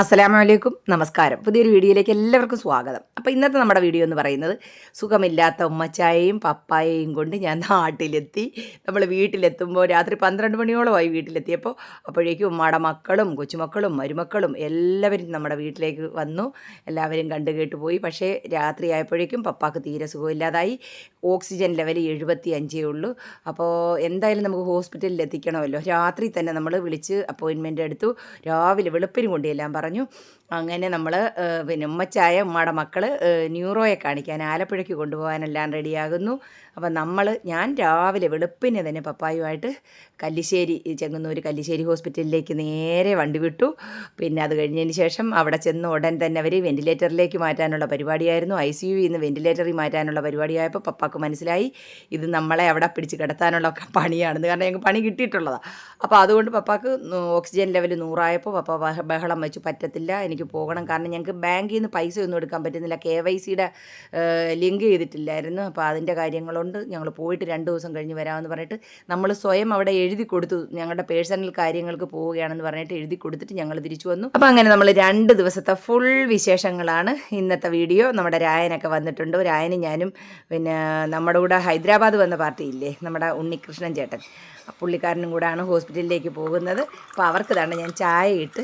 അസ്സലാമലൈക്കും. നമസ്കാരം. പുതിയൊരു വീഡിയോയിലേക്ക് എല്ലാവർക്കും സ്വാഗതം. അപ്പോൾ ഇന്നത്തെ നമ്മുടെ വീഡിയോ എന്ന് പറയുന്നത് സുഖമില്ലാത്ത ഉമ്മച്ചായയും പപ്പായയും കൊണ്ട് ഞാൻ നാട്ടിലെത്തി. നമ്മൾ വീട്ടിലെത്തുമ്പോൾ രാത്രി പന്ത്രണ്ട് മണിയോളമായി വീട്ടിലെത്തിയപ്പോൾ അപ്പോഴേക്കും ഉമ്മയുടെ മക്കളും കൊച്ചുമക്കളും മരുമക്കളും എല്ലാവരും നമ്മുടെ വീട്ടിലേക്ക് വന്നു. എല്ലാവരും കണ്ടു കേട്ടു പോയി. പക്ഷേ രാത്രി ആയപ്പോഴേക്കും പപ്പാക്ക് തീരെ സുഖമില്ലാതായി. ഓക്സിജൻ ലെവൽ എഴുപത്തി അഞ്ചേ ഉള്ളൂ. അപ്പോൾ എന്തായാലും നമുക്ക് ഹോസ്പിറ്റലിൽ എത്തിക്കണമല്ലോ. രാത്രി തന്നെ നമ്മൾ വിളിച്ച് അപ്പോയിൻമെന്റ് എടുത്തു. രാവിലെ വെളുപ്പിനും കൊണ്ട് എല്ലാം പറഞ്ഞു. അങ്ങനെ നമ്മൾ പിന്നെ ഉമ്മച്ചായ ഉമ്മയുടെ മക്കൾ ന്യൂറോയെ കാണിക്കാൻ ആലപ്പുഴയ്ക്ക് കൊണ്ടുപോകാനെല്ലാം റെഡിയാകുന്നു. അപ്പം നമ്മൾ ഞാൻ രാവിലെ വെളുപ്പിനെ തന്നെ പപ്പായുമായിട്ട് കല്ലിശ്ശേരി ചെങ്ങന്നൂർ കല്ലിശ്ശേരി ഹോസ്പിറ്റലിലേക്ക് നേരെ വണ്ടി വിട്ടു. പിന്നെ അത് കഴിഞ്ഞതിന് ശേഷം അവിടെ ചെന്ന് ഉടൻ തന്നെ അവർ വെന്റിലേറ്ററിലേക്ക് മാറ്റാനുള്ള പരിപാടിയായിരുന്നു. ഐ സി യു ഇന്ന് വെന്റിലേറ്ററിൽ മാറ്റാനുള്ള പരിപാടിയായപ്പോൾ പപ്പാക്ക് മനസ്സിലായി ഇത് നമ്മളെ അവിടെ പിടിച്ച് കിടത്താനുള്ള പണിയാണെന്ന് കാരണം ഞങ്ങൾക്ക് പണി കിട്ടിയിട്ടുള്ളതാണ് അപ്പോൾ അതുകൊണ്ട് പപ്പാക്ക് ഓക്സിജൻ ലെവൽ നൂറായപ്പോൾ പപ്പ ബഹ- ബഹളം വെച്ച്. പറ്റത്തില്ല എനിക്ക് പോകണം. കാരണം ഞങ്ങൾക്ക് ബാങ്കിൽ നിന്ന് പൈസ ഒന്നും എടുക്കാൻ പറ്റുന്നില്ല. കെ വൈ സിയുടെ ലിങ്ക് ചെയ്തിട്ടില്ലായിരുന്നു. അപ്പോൾ അതിന്റെ കാര്യങ്ങളുണ്ട് ഞങ്ങൾ പോയിട്ട് രണ്ട് ദിവസം കഴിഞ്ഞ് വരാമെന്ന് പറഞ്ഞിട്ട് നമ്മൾ സ്വയം അവിടെ എഴുതി കൊടുത്തു. ഞങ്ങളുടെ പേഴ്സണൽ കാര്യങ്ങൾക്ക് പോവുകയാണെന്ന് പറഞ്ഞിട്ട് എഴുതി കൊടുത്തിട്ട് ഞങ്ങൾ തിരിച്ചു വന്നു. അപ്പോൾ അങ്ങനെ നമ്മൾ രണ്ട് ദിവസത്തെ ഫുൾ വിശേഷങ്ങളാണ് ഇന്നത്തെ വീഡിയോ. നമ്മുടെ രായനൊക്കെ വന്നിട്ടുണ്ട്. രായനും ഞാനും പിന്നെ നമ്മുടെ കൂടെ ഹൈദരാബാദ് വന്ന പാർട്ടിയില്ലേ? നമ്മുടെ ഉണ്ണികൃഷ്ണൻ ചേട്ടൻ. പുള്ളിക്കാരനും കൂടെയാണ് ഹോസ്പിറ്റലിലേക്ക് പോകുന്നത്. അപ്പോൾ അവർക്ക് തന്നെ ഞാൻ ചായ ഇട്ട്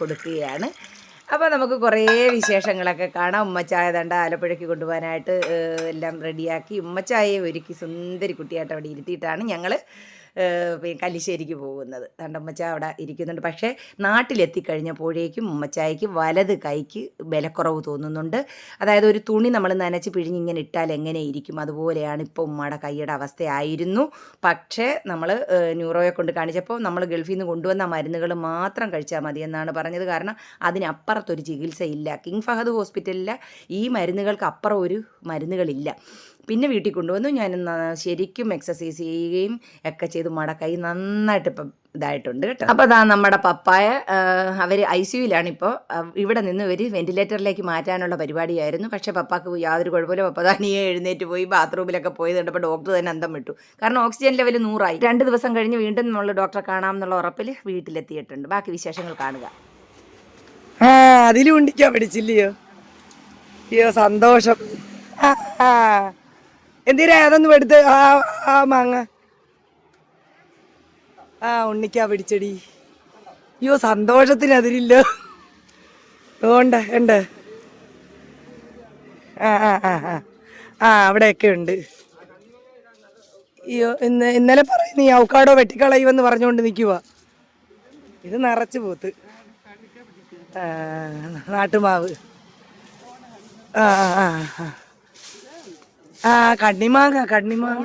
കൊടുക്കുകയാണ്. അപ്പോൾ നമുക്ക് കുറേ വിശേഷങ്ങളൊക്കെ കാണാം. ഉമ്മച്ചായ തണ്ട ആലപ്പുഴയ്ക്ക് കൊണ്ടുപോകാനായിട്ട് എല്ലാം റെഡിയാക്കി ഉമ്മച്ചായയെ ഒരുക്കി സുന്ദരി കുട്ടിയായിട്ട് അവിടെ ഇരുത്തിയിട്ടാണ് ഞങ്ങൾ കല്ലിശ്ശേരിക്ക് പോകുന്നത്. തണ്ടമ്മച്ച അവിടെ ഇരിക്കുന്നുണ്ട്. പക്ഷേ നാട്ടിലെത്തിക്കഴിഞ്ഞപ്പോഴേക്കും ഉമ്മച്ചായക്ക് വലത് കൈക്ക് ബലക്കുറവ് തോന്നുന്നുണ്ട്. അതായത് ഒരു തുണി നമ്മൾ നനച്ച് പിഴിഞ്ഞിങ്ങനെ ഇട്ടാൽ എങ്ങനെ ഇരിക്കും? അതുപോലെയാണ് ഇപ്പോൾ ഉമ്മയുടെ കൈയുടെ അവസ്ഥയായിരുന്നു. പക്ഷേ നമ്മൾ ന്യൂറോയെ കൊണ്ട് കാണിച്ചപ്പോൾ നമ്മൾ ഗൾഫിൽ നിന്ന് കൊണ്ടുവന്ന മരുന്നുകൾ മാത്രം കഴിച്ചാൽ മതി എന്നാണ് പറഞ്ഞത്. കാരണം അതിനപ്പുറത്തൊരു ചികിത്സയില്ല. കിങ് ഫഹദ് ഹോസ്പിറ്റലിൽ ഈ മരുന്നുകൾക്ക് അപ്പുറം ഒരു മരുന്നുകളില്ല. പിന്നെ വീട്ടിൽ കൊണ്ടുവന്നു. ഞാൻ ശരിക്കും എക്സസൈസ് ചെയ്യുകയും ഒക്കെ ചെയ്ത്. മടക്കായി നന്നായിട്ട് ഇപ്പം ഇതായിട്ടുണ്ട് കേട്ടോ. അപ്പോൾ അതാ നമ്മുടെ പപ്പായ അവർ ഐ സിയുലാണ് ഇപ്പോൾ ഇവിടെ നിന്ന് ഇവർ വെന്റിലേറ്ററിലേക്ക് മാറ്റാനുള്ള പരിപാടിയായിരുന്നു. പക്ഷേ പപ്പാക്ക് യാതൊരു കുഴപ്പമില്ല. പപ്പ തനിയെ എഴുന്നേറ്റ് പോയി ബാത്റൂമിലൊക്കെ പോയി കണ്ടപ്പോൾ ഡോക്ടർ തന്നെ അന്തം വിട്ടു. കാരണം ഓക്സിജൻ ലെവൽ നൂറായി. രണ്ട് ദിവസം കഴിഞ്ഞ് വീണ്ടും നമ്മൾ ഡോക്ടറെ കാണാമെന്നുള്ള ഉറപ്പിൽ വീട്ടിലെത്തിയിട്ടുണ്ട്. ബാക്കി വിശേഷങ്ങൾ കാണുക. അതിലും ഉണ്ടിക്കാൻ പഠിച്ചില്ലയോ? അയ്യോ സന്തോഷം. ആ. എന്തിനാ അതൊന്നും എടുത്ത്? ആ ആ മാങ്ങ. ആ ഉണ്ണിക്കാ പിടിച്ചടി. അയ്യോ സന്തോഷത്തിന് അതിലില്ല. ഉണ്ട് ഉണ്ട് ആ ആ ആ ആ. ആ അവിടെയൊക്കെ ഉണ്ട്. അയ്യോ ഇന്ന് ഇന്നലെ പറയുന്ന ഈ ഔക്കാടോ വെട്ടിക്കളയുമെന്ന് പറഞ്ഞുകൊണ്ട് നിൽക്കുക ഇത് നിറച്ച് പോത്ത്. നാട്ടുമാവ്. ആ ആ ആ, ആ. കണ്ണിമാങ്ങ കണ്ണിമാങ്ങ.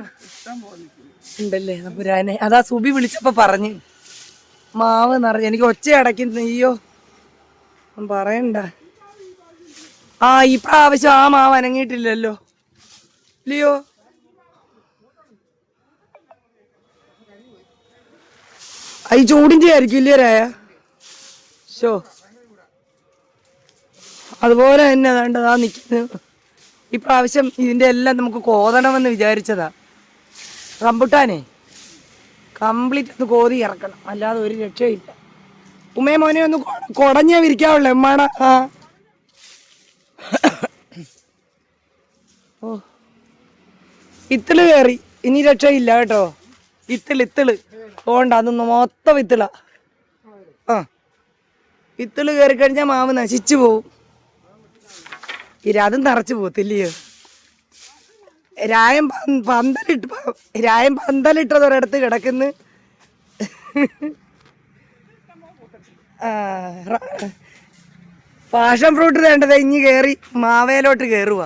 ഉണ്ടല്ലേ പുരാനെ. അതാ സുബി വിളിച്ചപ്പോ പറഞ്ഞു. മാവ് നിറഞ്ഞു. എനിക്ക് ഒച്ച അടയ്ക്കുന്നു അയ്യോ പറയണ്ട. ആ ഈ പ്രാവശ്യം ആ മാവ് അനങ്ങിയിട്ടില്ലല്ലോ. ഇല്ലയോ? ഈ ചൂടിന്റെ ആയിരിക്കും ഇല്ലേ രായ? ഷോ അതുപോലെ തന്നെ അതാണ്ട് അതാ നിൽക്കുന്നത് ഈ പ്രാവശ്യം ഇതിന്റെ എല്ലാം നമുക്ക് കോതണമെന്ന് വിചാരിച്ചതാ. റംബുട്ടാനെ കംപ്ലീറ്റ് ഒന്ന് കോതി ഇറക്കണം. അല്ലാതെ ഒരു രക്ഷയില്ല. ഉമ്മയെ മോനെ ഒന്ന് കുടഞ്ഞേ വിരിക്കാവുള്ളൂ എമ്മാട. ആ. ഓ. ഇത്തിൾ കയറി. ഇനി രക്ഷയില്ല കേട്ടോ. ഇത്തിൾ ഇത്തിൾ. പോണ്ട അതൊന്ന് മൊത്തം ഇത്തിള. ആ. ഇത്തിൾ കയറി കഴിഞ്ഞാൽ മാവ് നശിച്ചു പോവും. അതും തറച്ചു പോത്തില്ലയോ രായം പന്ത് പന്തലിട്ട് രായം പന്തലിട്ടത് ഒരിടത്ത് കിടക്കുന്നു. പാഷൻ ഫ്രൂട്ട് വേണ്ടത് ഇഞ്ഞി കയറി മാവേലോട്ട് കയറുക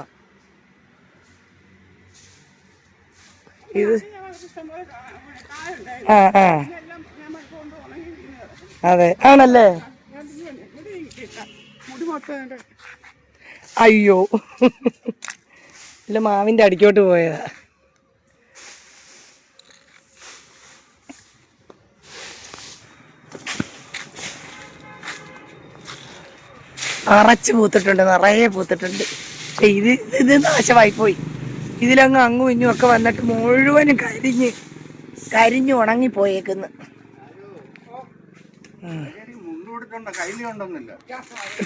ഇത് ആ ആ. അതെ ആണല്ലേ? അയ്യോ. ഇല്ല മാവിന്റെ അടിക്കോട്ട് പോയതാ. അറച്ച് പൂത്തിട്ടുണ്ട് നിറയെ പൂത്തിട്ടുണ്ട്. പക്ഷെ ഇത് ഇത് നാശമായി പോയി. ഇതിലങ്ങ് അങ്ങും ഇഞ്ഞും ഒക്കെ വന്നിട്ട് മുഴുവനും കരിഞ്ഞ് കരിഞ്ഞ് ഉണങ്ങി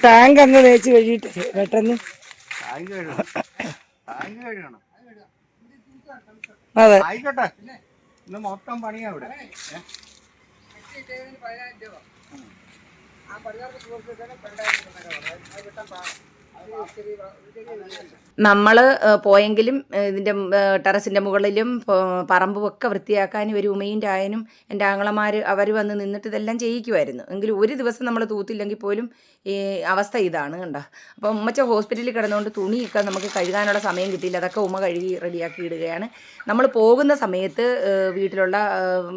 ടാങ്ക് അങ്ങ് തേച്ച് കഴിയിട്ട് പെട്ടെന്ന്. അതെ. ആയിക്കോട്ടെ. ഇന്ന് മൊത്തം പണിയാ ഇവിടെ. ഏ? നമ്മൾ പോയെങ്കിലും ഇതിന്റെ ടെറസിന്റെ മുകളിലും പറമ്പുമൊക്കെ വൃത്തിയാക്കാനും ഒരു ഉമയും രായനും എന്റെ ആങ്ങളമാർ അവർ വന്ന് നിന്നിട്ട് ഇതെല്ലാം ചെയ്യിക്കുമായിരുന്നു എങ്കിലും ഒരു ദിവസം നമ്മൾ തൂത്തില്ലെങ്കിൽ പോലും ഈ അവസ്ഥ ഇതാണ് കണ്ടോ. അപ്പോൾ ഉമ്മച്ച ഹോസ്പിറ്റലിൽ കിടന്നുകൊണ്ട് തുണിയൊക്കെ നമുക്ക് കഴുകാനുള്ള സമയം കിട്ടിയില്ല. അതൊക്കെ ഉമ്മ കഴുകി റെഡിയാക്കി ഇടുകയാണ്. നമ്മൾ പോകുന്ന സമയത്ത് വീട്ടിലുള്ള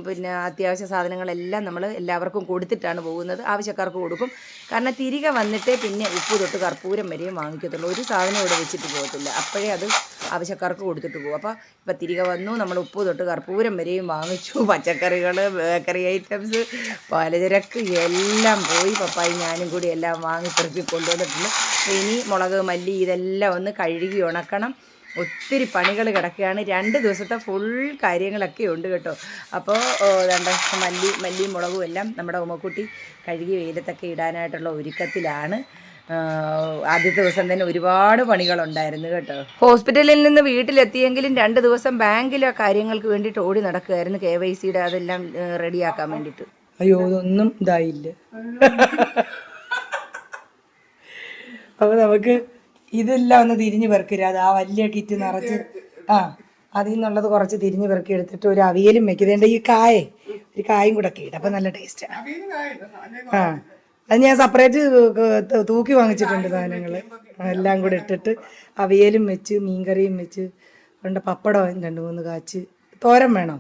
പിന്നെ അത്യാവശ്യ സാധനങ്ങളെല്ലാം നമ്മൾ എല്ലാവർക്കും കൊടുത്തിട്ടാണ് പോകുന്നത്. ആവശ്യക്കാർക്ക് കൊടുക്കും. കാരണം തിരികെ വന്നിട്ട് പിന്നെ ഉപ്പ് തൊട്ട് കർപ്പൂരം വരെയും വാങ്ങിക്കത്തുള്ളൂ. ഒരു സാധനം ഇവിടെ വെച്ചിട്ട് പോകത്തില്ല അപ്പോഴേ അത് ആവശ്യക്കാർക്ക് കൊടുത്തിട്ട് പോകും അപ്പോൾ ഇപ്പം തിരികെ വന്നു. നമ്മൾ ഉപ്പ് തൊട്ട് കർപ്പൂരം വരെയും വാങ്ങിച്ചു. പച്ചക്കറികൾ ബേക്കറി ഐറ്റംസ് പലചരക്ക് എല്ലാം പോയി. പപ്പായി ഞാനും കൂടി എല്ലാം വാങ്ങി പെറുക്കി കൊണ്ടുവന്നിട്ടുണ്ട്. ഇനി മുളക് മല്ലി ഇതെല്ലാം ഒന്ന് കഴുകി ഉണക്കണം. ഒത്തിരി പണികൾ കിടക്കുകയാണ്. രണ്ട് ദിവസത്തെ ഫുൾ കാര്യങ്ങളൊക്കെ ഉണ്ട് കേട്ടോ. അപ്പോൾ രണ്ട് മല്ലി മല്ലിയും മുളകും എല്ലാം നമ്മുടെ ഉമ്മക്കുട്ടി കഴുകി വെയിലത്തൊക്കെ ഇടാനായിട്ടുള്ള ഒരുക്കത്തിലാണ്. ആ, ആദ്യത്തെ ദിവസം തന്നെ ഒരുപാട് പണികളുണ്ടായിരുന്നു കേട്ടോ. ഹോസ്പിറ്റലിൽ നിന്ന് വീട്ടിലെത്തിയെങ്കിലും രണ്ട് ദിവസം ബാങ്കിലെ കാര്യങ്ങൾക്ക് വേണ്ടിയിട്ട് ഓടി നടക്കുകയായിരുന്നു കെ വൈ സിയുടെ അതെല്ലാം റെഡിയാക്കാൻ വേണ്ടിയിട്ട്. അയ്യോ ഇതൊന്നും ഇതായില്ല. അപ്പൊ നമുക്ക് ഇതെല്ലാം ഒന്ന് തിരിഞ്ഞു പെറുക്കരുത് അത് ആ വലിയ കിറ്റ് നിറച്ച് ആ അതിൽ നിന്നുള്ളത് കുറച്ച് തിരിഞ്ഞു പെറുക്കി എടുത്തിട്ട് ഒരു അവിയലും വെക്കുന്നുണ്ട് ഈ കായേ ഒരു കായും കൂടെ ഒക്കെ ഇടും. അപ്പൊ നല്ല ടേസ്റ്റാണ് ആ. അത് ഞാൻ സെപ്പറേറ്റ് തൂക്കി വാങ്ങിച്ചിട്ടുണ്ട് സാധനങ്ങൾ എല്ലാം കൂടെ ഇട്ടിട്ട് അവിയലും വെച്ച് മീൻകറിയും വെച്ച് രണ്ട് പപ്പടം രണ്ട് മൂന്ന് കാച്ച്. തോരൻ വേണോ?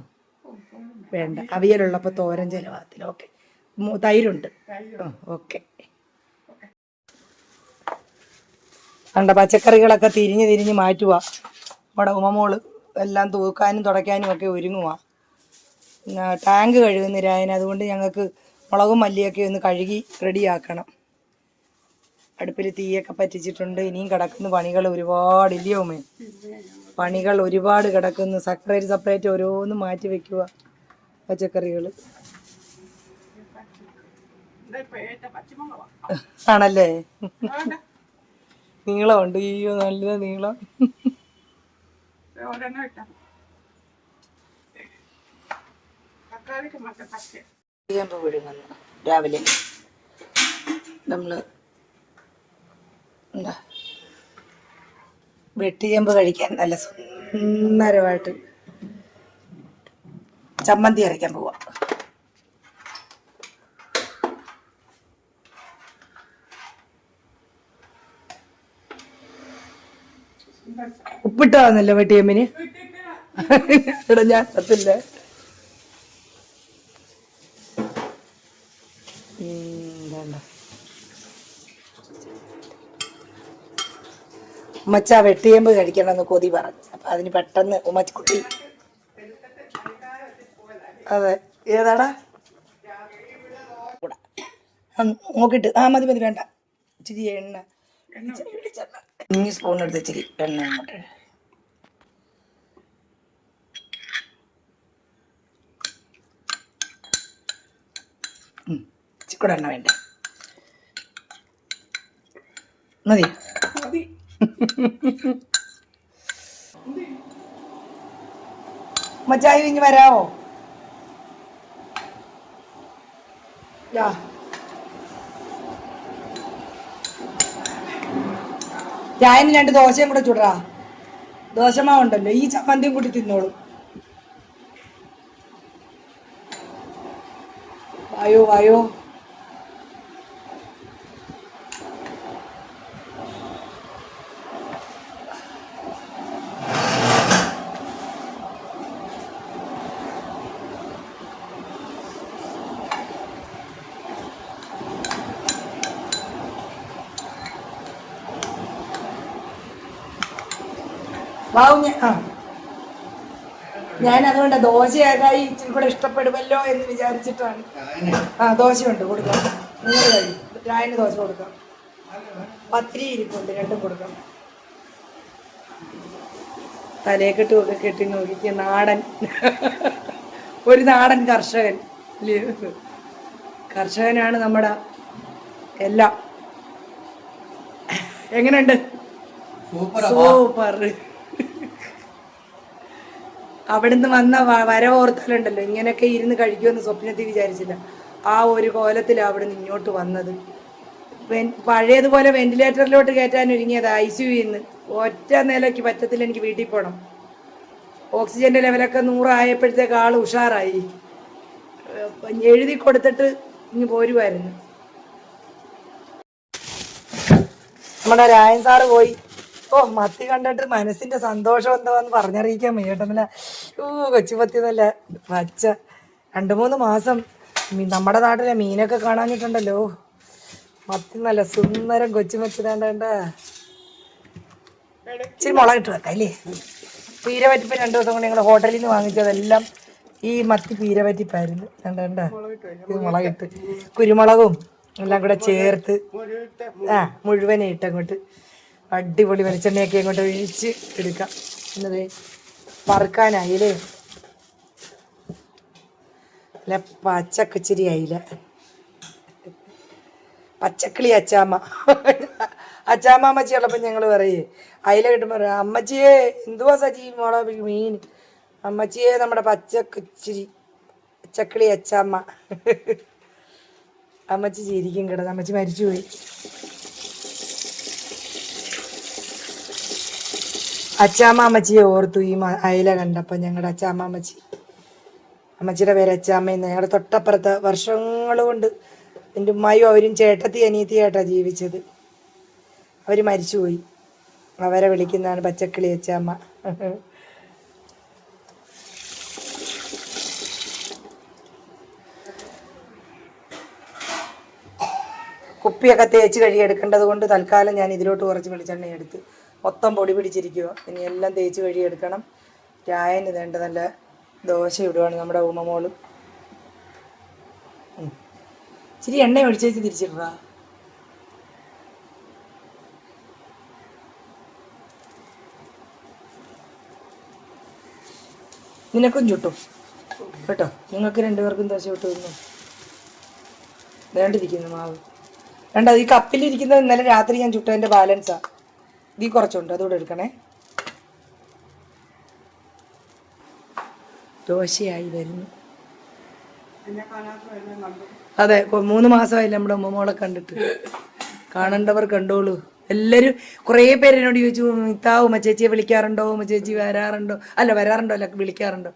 വേണ്ട. അവിയലുള്ളപ്പോൾ തോരൻ ചിലവാകത്തില്ല. ഓക്കെ. തൈരുണ്ട്. ഓക്കെ. കണ്ട പച്ചക്കറികളൊക്കെ തിരിഞ്ഞ് തിരിഞ്ഞ് മാറ്റുക നമ്മുടെ ഉമമോൾ എല്ലാം തൂക്കാനും തുടയ്ക്കാനും ഒക്കെ ഒരുങ്ങുക ടാങ്ക് ടാങ്ക് കഴുകുന്നിരായന് അതുകൊണ്ട് ഞങ്ങൾക്ക് മുളകും മല്ലിയൊക്കെ ഒന്ന് കഴുകി റെഡിയാക്കണം. അടുപ്പിൽ തീയൊക്കെ പറ്റിച്ചിട്ടുണ്ട്. ഇനിയും കിടക്കുന്ന പണികൾ ഒരുപാട് ഇല്ലയോ മേ പണികൾ ഒരുപാട് കിടക്കുന്നു. സെപ്പറേറ്റ് സെപ്പറേറ്റ് ഓരോന്നും മാറ്റി വെക്കുക പച്ചക്കറികൾ ആണല്ലേ? നീളമുണ്ട് അയ്യോ നല്ല നീളം. വെട്ടിയമ്പ് വിഴുങ്ങുന്നു രാവിലെ. നമ്മൾ എന്താ വെട്ടിയമ്പ് കഴിക്കാൻ നല്ല സുന്ദരമായിട്ട് ചമ്മന്തി അരയ്ക്കാൻ പോവാം. ഉപ്പിട്ടാന്നല്ലോ വെട്ടിയമ്പിന് ഇവിടെ ഞാൻ പത്തില്ല. ഉമ്മച്ച വെട്ടിയമ്പ് കഴിക്കണമെന്ന് കൊതി പറഞ്ഞു അപ്പൊ അതിന് പെട്ടെന്ന് ഉമ്മക്കുട്ടി അതെ ഏതാടാ കൂടാ. ആ, മതി മതി വേണ്ട ഇച്ചിരി എണ്ണ. ഇനി സ്പൂൺ എടുത്ത് ഇച്ചിരി എണ്ണ അങ്ങോട്ട്. ഇച്ചിരി കൂടെ എണ്ണ വേണ്ട മതി മച്ചായി ഇനി വരാവോ? യാ. രണ്ട് ദോശയും കൂടെ ചുടറാ ദോശമാവുണ്ടല്ലോ. ഈ ചമ്മന്തിയും കൂടി തിന്നോളൂ. വായോ വായോ. വാവും ഞാൻ ആ. ഞാൻ അതുകൊണ്ട് ദോശയാകായി ഇച്ചിരി കൂടെ ഇഷ്ടപ്പെടുമല്ലോ എന്ന് വിചാരിച്ചിട്ടാണ്. ആ ദോശയുണ്ട് കൊടുക്കാം. നിങ്ങൾ കഴിയും രായന് ദോശ കൊടുക്കാം. പത്തിരി ഇരിപ്പുണ്ട് രണ്ടും കൊടുക്കാം. തലയെക്കെട്ടും ഒക്കെ കെട്ടി നോക്കിയ നാടൻ. ഒരു നാടൻ കർഷകൻ. കർഷകനാണ് നമ്മുടെ എല്ലാം. എങ്ങനെയുണ്ട്? സൂപ്പർ. അവിടുന്ന് വന്ന വരവോർത്തലുണ്ടല്ലോ. ഇങ്ങനെയൊക്കെ ഇരുന്ന് കഴിക്കുമെന്ന് സ്വപ്നത്തിൽ വിചാരിച്ചില്ല. ആ ഒരു കോലത്തിലാണ് അവിടുന്ന് ഇങ്ങോട്ട് വന്നത്. പഴയതുപോലെ വെന്റിലേറ്ററിലോട്ട് കയറ്റാൻ ഒരുങ്ങിയത് ഐ സി യുന്ന് ഒറ്റ നിലയ്ക്ക് പറ്റത്തില്ല എനിക്ക് വീട്ടിൽ പോകണം ഓക്സിജന്റെ ലെവലൊക്കെ നൂറായപ്പോഴത്തേക്ക് ആൾ ഉഷാറായി. എഴുതി കൊടുത്തിട്ട് ഇങ്ങ് പോരുമായിരുന്നു നമ്മുടെ രായൻ സാറ് പോയി. ഓ മത്തി കണ്ടിട്ട് മനസ്സിന്റെ സന്തോഷം എന്താന്ന് പറഞ്ഞറിയിക്കാൻ മേട്ടമല്ല ഓ കൊച്ചുമത്തി നല്ല പച്ച. രണ്ട് മൂന്ന് മാസം നമ്മുടെ നാട്ടിലെ മീനൊക്കെ കാണാനിട്ടുണ്ടല്ലോ മത്തി നല്ല സുന്ദരം കൊച്ചുമത്തി വേണ്ട ഇച്ചിരി മുളക് ഇട്ട് വെക്കാം അല്ലേ? പീരവറ്റിപ്പ് രണ്ടു ദിവസം കൊണ്ട് ഞങ്ങൾ ഹോട്ടലിൽ നിന്ന് വാങ്ങിച്ചതെല്ലാം ഈ മത്തി പീരവറ്റിപ്പായിരുന്നു കണ്ട കണ്ട. ഇത് മുളകിട്ട് കുരുമുളകും എല്ലാം കൂടെ ചേർത്ത് ആ മുഴുവനെ ഇട്ട് അങ്ങോട്ട് അടിപൊളി വെളിച്ചെണ്ണയൊക്കെ അങ്ങോട്ട് ഒഴിച്ച് എടുക്കാം. എന്നത് വറുക്കാനായി അല്ലേ അല്ല പച്ചക്കച്ചിരി ആയില്ല? പച്ചക്കിളി അച്ചാമ്മ. അച്ചാമ്മ അമ്മച്ചി ഉള്ളപ്പോൾ ഞങ്ങൾ പറയേ അയില കിട്ടുമ്പോൾ പറയും അമ്മച്ചിയെ എന്തുവാ സജി മോളെ മീൻ? അമ്മച്ചിയെ നമ്മുടെ പച്ചക്കിച്ചിരി പച്ചക്കിളി അച്ചാമ്മ. അമ്മച്ചി ചിരിക്കും കിടന്ന് അമ്മച്ചി മരിച്ചുപോയി. അച്ചാമ്മ അമ്മച്ചിയെ ഓർത്തു ഈ അയല കണ്ടപ്പോൾ ഞങ്ങളുടെ അച്ചാമ്മ അമ്മച്ചി അമ്മച്ചിയുടെ പേര് അച്ചാമ്മയെന്ന് ഞങ്ങളുടെ തൊട്ടപ്പുറത്ത് വർഷങ്ങൾ കൊണ്ട് എന്റെ ഉമ്മായും അവരും ചേട്ടത്തി അനിയത്തിയായിട്ടാണ് ജീവിച്ചത്. അവർ മരിച്ചുപോയി. അവരെ വിളിക്കുന്നതാണ് പച്ചക്കിളി അച്ചാമ്മ. കുപ്പിയൊക്കെ തേച്ച് കഴുകിയെടുക്കേണ്ടത് കൊണ്ട് തൽക്കാലം ഞാൻ ഇതിലോട്ട് കുറച്ച് വെളിച്ചെണ്ണ എടുത്ത് മൊത്തം പൊടി പിടിച്ചിരിക്കുക ഇനി എല്ലാം തേച്ച് കഴുകിയെടുക്കണം. രായന് വേണ്ട നല്ല ദോശ ഇടുവാണ് നമ്മുടെ ഉമ്മമോളും. ഇച്ചിരി എണ്ണ ഒഴിച്ചേച്ച് തിരിച്ചിട്ടാ നിനക്കും ചുട്ടും. കേട്ടോ? നിങ്ങൾക്ക് രണ്ടുപേർക്കും ദോശ ചുട്ടുന്നു വേണ്ടിരിക്കുന്നു മാവ്. വേണ്ട ഈ കപ്പിലിരിക്കുന്നത് ഇന്നലെ രാത്രി ഞാൻ ചുട്ടതിന്റെ ബാലൻസാ. ഇതിൽ കുറച്ചുണ്ട് അതുകൂടെ എടുക്കണേ. ദോശയായി വരുന്നു. അതെ മൂന്ന് മാസമായി നമ്മുടെ ഉമ്മമോളെ കണ്ടിട്ട്. കാണണ്ടവർ കണ്ടോളൂ. എല്ലാരും കുറേ പേര് എന്നോട് ചോദിച്ചു ഇത്താ ഉമ്മച്ചേച്ചിയെ വിളിക്കാറുണ്ടോ? ഉമ്മച്ചേച്ചി വരാറുണ്ടോ? അല്ല വരാറുണ്ടോ? അല്ല വിളിക്കാറുണ്ടോ?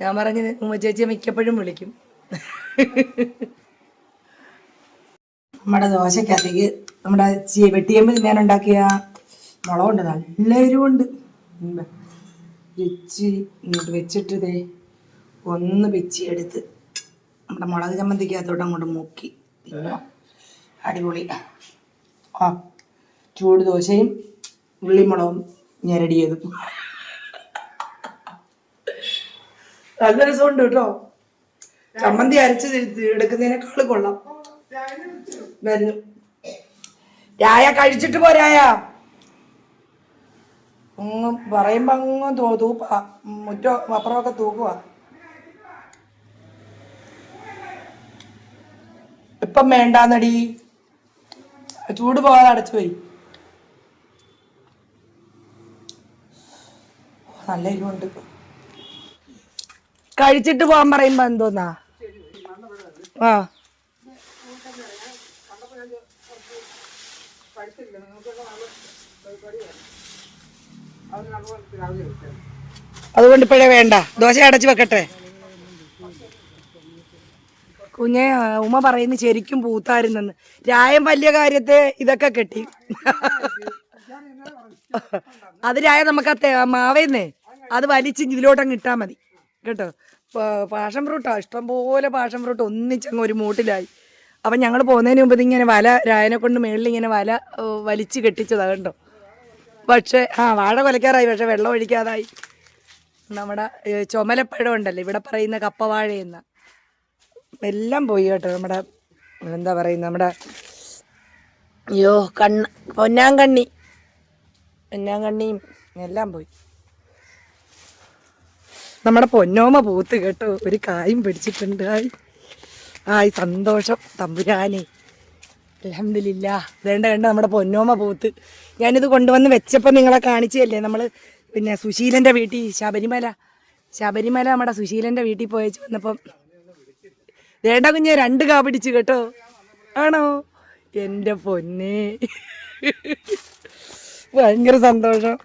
ഞാൻ പറഞ്ഞ് ഉമ്മച്ചേച്ചിയെ മിക്കപ്പോഴും വിളിക്കും. നമ്മുടെ ദോശക്കകത്തേക്ക് നമ്മുടെ വെട്ടിയമ്പ് ഞാൻ ഉണ്ടാക്കിയ മുളകുണ്ട് നല്ല എരിവുണ്ട്. വെച്ച് ഇങ്ങോട്ട് വെച്ചിട്ട് ദേ ഒന്ന് വെച്ചി എടുത്ത് നമ്മുടെ മുളക് ചമ്മന്തിക്കകത്തോട്ട് അങ്ങോട്ട് മുക്കി. പിന്നെ അടിപൊളി. ആ ചൂട് ദോശയും ഉള്ളിമുളകും ഞെരടിയതും നല്ല രസമുണ്ട് കേട്ടോ. ചമ്മന്തി അരച്ച് എടുക്കുന്നതിനേക്കാൾ കൊള്ളാം. വരുന്നു രായ കഴിച്ചിട്ട് പോരായ അങ്ങ് പറയുമ്പോ അങ്ങ് തൂപ്പാ മുറ്റോ അപ്പുറമൊക്കെ തൂക്കുക ഇപ്പം വേണ്ടാന്നടി. ചൂട് പോകാതെ അടച്ചു പോയി. നല്ല എരിവുണ്ട്. കഴിച്ചിട്ട് പോകാൻ പറയുമ്പോ എന്തോന്നാ? ആ. അതുകൊണ്ട് ഇപ്പോഴേ വേണ്ട. ദോശ അടച്ചു വെക്കട്ടെ. കുഞ്ഞെ ഉമ്മ പറയുന്നു ശരിക്കും പൂത്തായിരുന്നെന്ന് രായം വലിയ കാര്യത്തെ ഇതൊക്കെ കെട്ടി. അത് രായ നമുക്ക് മാവേന്നേ അത് വലിച്ച് ഇതിലോട്ടങ്ങ് ഇട്ടാൽ മതി. കേട്ടോ? പാഷൻ ഫ്രൂട്ടാ. ഇഷ്ടംപോലെ പാഷൻ ഫ്രൂട്ട് ഒന്നിച്ചങ്ങ് ഒരു മൂട്ടിലായി. അപ്പം ഞങ്ങൾ പോകുന്നതിന് മുമ്പ് ഇതിങ്ങനെ വല രായനെ കൊണ്ട് മേളിൽ ഇങ്ങനെ വല വലിച്ച് കെട്ടിച്ചതാ കേട്ടോ പക്ഷേ ആ വാഴ കൊലക്കാറായി പക്ഷെ വെള്ളം ഒഴിക്കാതായി. നമ്മുടെ ചുമലപ്പഴം ഉണ്ടല്ലോ ഇവിടെ പറയുന്ന കപ്പവാഴയെന്ന. എല്ലാം പോയി കേട്ടോ നമ്മുടെ എന്താ പറയുന്നത് നമ്മുടെ അയ്യോ കണ്ണ് പൊന്നാങ്കണ്ണി പൊന്നാങ്കണ്ണിയും എല്ലാം പോയി. നമ്മുടെ പൊന്നോമ പൂത്ത് കേട്ടോ ഒരു കായും പിടിച്ചിട്ടുണ്ട്. ആയി ആയി സന്തോഷം തമ്പുരാനെ. അലഹമില്ല വേണ്ട വേണ്ട നമ്മുടെ പൊന്നോമ പോത്ത്. ഞാനിത് കൊണ്ടുവന്ന് വെച്ചപ്പോൾ നിങ്ങളെ കാണിച്ചതല്ലേ നമ്മൾ പിന്നെ സുശീലന്റെ വീട്ടിൽ ശബരിമല. ശബരിമല നമ്മുടെ സുശീലന്റെ വീട്ടിൽ പോയി വന്നപ്പം വേണ്ട കുഞ്ഞെ രണ്ട് കാ പിടിച്ചു കേട്ടോ. ആണോ? എന്റെ പൊന്നെ. ഭയങ്കര സന്തോഷം.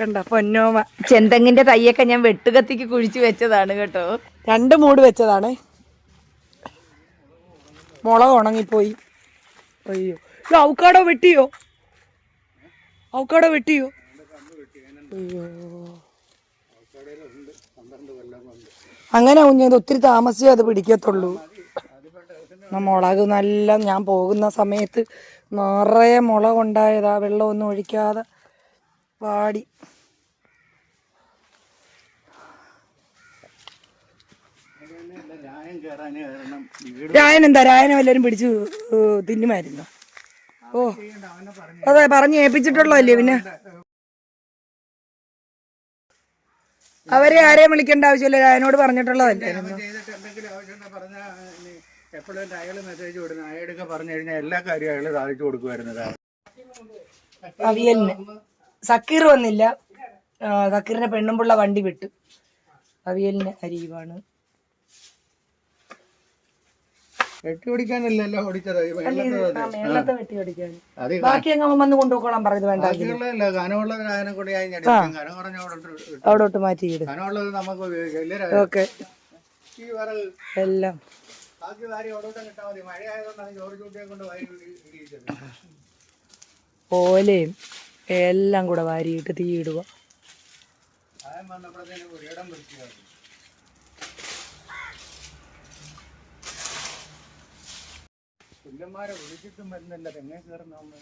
കണ്ട പൊന്നോമ. ചെന്തെങ്ങിന്റെ തയ്യൊക്കെ ഞാൻ വെട്ടുകത്തിക്ക് കുഴിച്ചു വെച്ചതാണ് കേട്ടോ. രണ്ട് മൂട് വെച്ചതാണ്. മുളക് ഉണങ്ങിപ്പോയി. അയ്യോ. ഇത് ഔക്കാടോ വെട്ടിയോ? ഔക്കാടോ വെട്ടിയോ? അയ്യോ. അങ്ങനെ കുഞ്ഞത് ഒത്തിരി താമസിച്ചേ അത് പിടിക്കത്തുള്ളൂ. മുളക് നല്ല ഞാൻ പോകുന്ന സമയത്ത് നിറയെ മുളക് ഉണ്ടായതാ വെള്ളമൊന്നും ഒഴിക്കാതെ വാടി ന്യായം കയറാൻ കാരണം വീട് രായൻ എന്താ രായനെ എല്ലാരും പിടിച്ചു തിന്നുമായിരുന്നു? ഓ. അതെ പറഞ്ഞു ഏൽപ്പിച്ചിട്ടുള്ളതല്ലേ പിന്നെ? അവരെ ആരെയും വിളിക്കേണ്ട ആവശ്യമില്ല. രായനോട് പറഞ്ഞിട്ടുള്ളതല്ലേ? എപ്പോഴും അയാൾ മെസ്സേജ് വിടുന്നു അയാളൊക്കെ പറഞ്ഞു കഴിഞ്ഞാൽ എല്ലാ കാര്യവും അയാൾ സാധിച്ചു കൊടുക്കുമായിരുന്നു. അവിയലിന് സക്കീർ വന്നില്ല. സക്കീറിന്റെ പെണ്ണുമ്പുള്ള വണ്ടി വിട്ടു. അവിയലിന് അരിയുവാണ്. വെട്ടി ഓടിക്കാനല്ലല്ലോ ഓടിച്ചത്? മേളത്തെ വെട്ടി ഓടിക്കാൻ. ബാക്കി അങ്ങ് വന്ന് വേണ്ട. കനമുള്ള ഞാൻ. കനം കുറഞ്ഞ. അവിടോട്ട് മാറ്റി കനമുള്ളത് നമുക്ക് ഓക്കെ. എല്ലാം. ബാക്കി വാരി അവിടോട്ട് കിട്ടാൽ മതി. മഴ ആയതുകൊണ്ടാണ് കൊണ്ട് ഓലയും എല്ലാം കൂടെ വാരിയിട്ട് തീയിടുക ആയം വന്നപ്പോഴത്തേനും ഒരു ഇടം വൃത്തിയാക്കി പുല്ലന്മാരെ വിളിച്ചിട്ടും വരുന്നില്ല തെങ്ങേ കയറുന്ന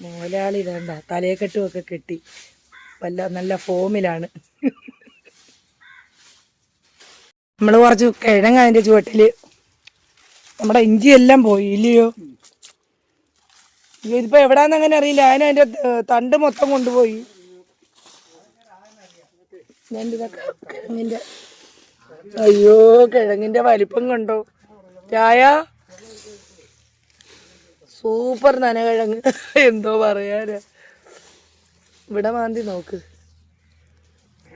മോലാളി വേണ്ട തലയെക്കെട്ടുമൊക്കെ കെട്ടി. വല്ല നല്ല ഫോമിലാണ്. നമ്മൾ കുറച്ച് കിഴങ്ങ അതിന്റെ ചുവട്ടിൽ. നമ്മുടെ ഇഞ്ചി എല്ലാം പോയി ഇല്ലയോ? ഇതിപ്പോ എവിടാന്ന് അങ്ങനെ അറിയില്ല. ഞാൻ അതിന്റെ തണ്ട് മൊത്തം കൊണ്ടുപോയി. കിഴങ്ങിന്റെ. അയ്യോ കിഴങ്ങിന്റെ വലിപ്പം കണ്ടോ? ചായ? സൂപ്പർ നനകിഴങ്ങ്. എന്തോ പറയാനാ. ഇവിടെ മാന്തി നോക്ക്.